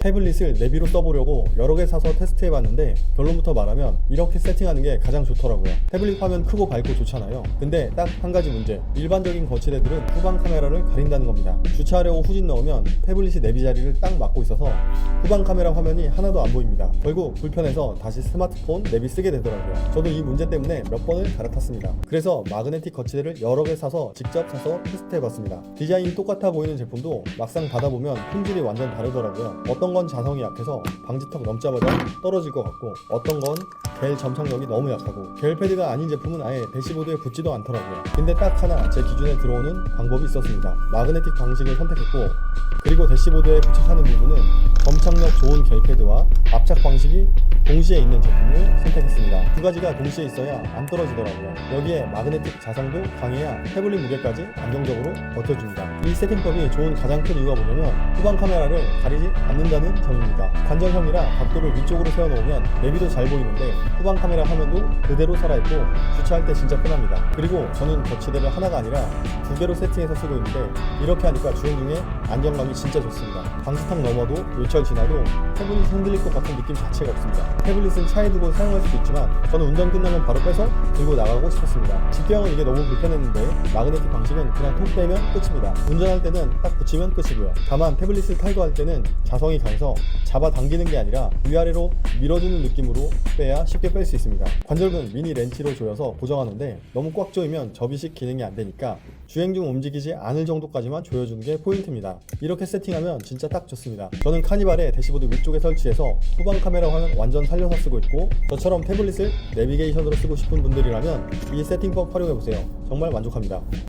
태블릿을 내비로 써보려고 여러 개 사서 테스트해봤는데 결론부터 말하면 이렇게 세팅하는 게 가장 좋더라고요. 태블릿 화면 크고 밝고 좋잖아요. 근데 딱 한 가지 문제. 일반적인 거치대들은 후방 카메라를 가린다는 겁니다. 주차하려고 후진 넣으면 태블릿이 내비 자리를 딱 막고 있어서 후방 카메라 화면이 하나도 안 보입니다. 결국 불편해서 다시 스마트폰 내비 쓰게 되더라고요. 저도 이 문제 때문에 몇 번을 갈아탔습니다. 그래서 마그네틱 거치대를 여러 개 사서 직접 사서 테스트해봤습니다. 디자인이 똑같아 보이는 제품도 막상 받아보면 품질이 완전 다르더라고요. 어떤 건 자성이 약해서 방지턱 넘자마자 떨어질 것 같고 어떤 건 겔 점착력이 너무 약하고 겔 패드가 아닌 제품은 아예 대시보드에 붙지도 않더라고요. 근데 딱 하나 제 기준에 들어오는 방법이 있었습니다. 마그네틱 방식을 선택했고 그리고 대시보드에 부착하는 부분은 점착력 좋은 겔 패드와 압착 방식이 동시에 있는 제품을 선택했습니다. 두 가지가 동시에 있어야 안 떨어지더라고요. 여기에 마그네틱 자성도 강해야 태블릿 무게까지 안정적으로 버텨줍니다. 이 세팅법이 좋은 가장 큰 이유가 뭐냐면 후방 카메라를 가리지 않는다는 점입니다. 관절형이라 각도를 위쪽으로 세워놓으면 내비도 잘 보이는데 후방 카메라 화면도 그대로 살아있고 주차할 때 진짜 편합니다. 그리고 저는 거치대를 하나가 아니라 두 개로 세팅해서 쓰고 있는데 이렇게 하니까 주행 중에 안정감이 진짜 좋습니다. 방지턱 넘어도 요철 지나도 태블릿이 흔들릴 것 같은 느낌 자체가 없습니다. 태블릿은 차에 두고 사용할 수도 있지만 저는 운전 끝나면 바로 빼서 들고 나가고 싶었습니다. 집경은 이게 너무 불편했는데 마그네틱 방식은 그냥 톡 빼면 끝입니다. 운전할 때는 딱 붙이면 끝이고요. 다만 태블릿을 탈거할 때는 자성이 강해서 잡아 당기는 게 아니라 위아래로 밀어주는 느낌으로 빼야 쉽게 뺄 수 있습니다. 관절근 미니 렌치로 조여서 고정하는데 너무 꽉 조이면 접이식 기능이 안 되니까 주행 중 움직이지 않을 정도까지만 조여주는 게 포인트입니다. 이렇게 세팅하면 진짜 딱 좋습니다. 저는 카니발에 대시보드 위쪽에 설치해서 후방 카메라 화면 완전 살려서 쓰고 있고 저처럼 태블릿을 내비게이션으로 쓰고 싶은 분들이라면 이 세팅법 활용해보세요. 정말 만족합니다.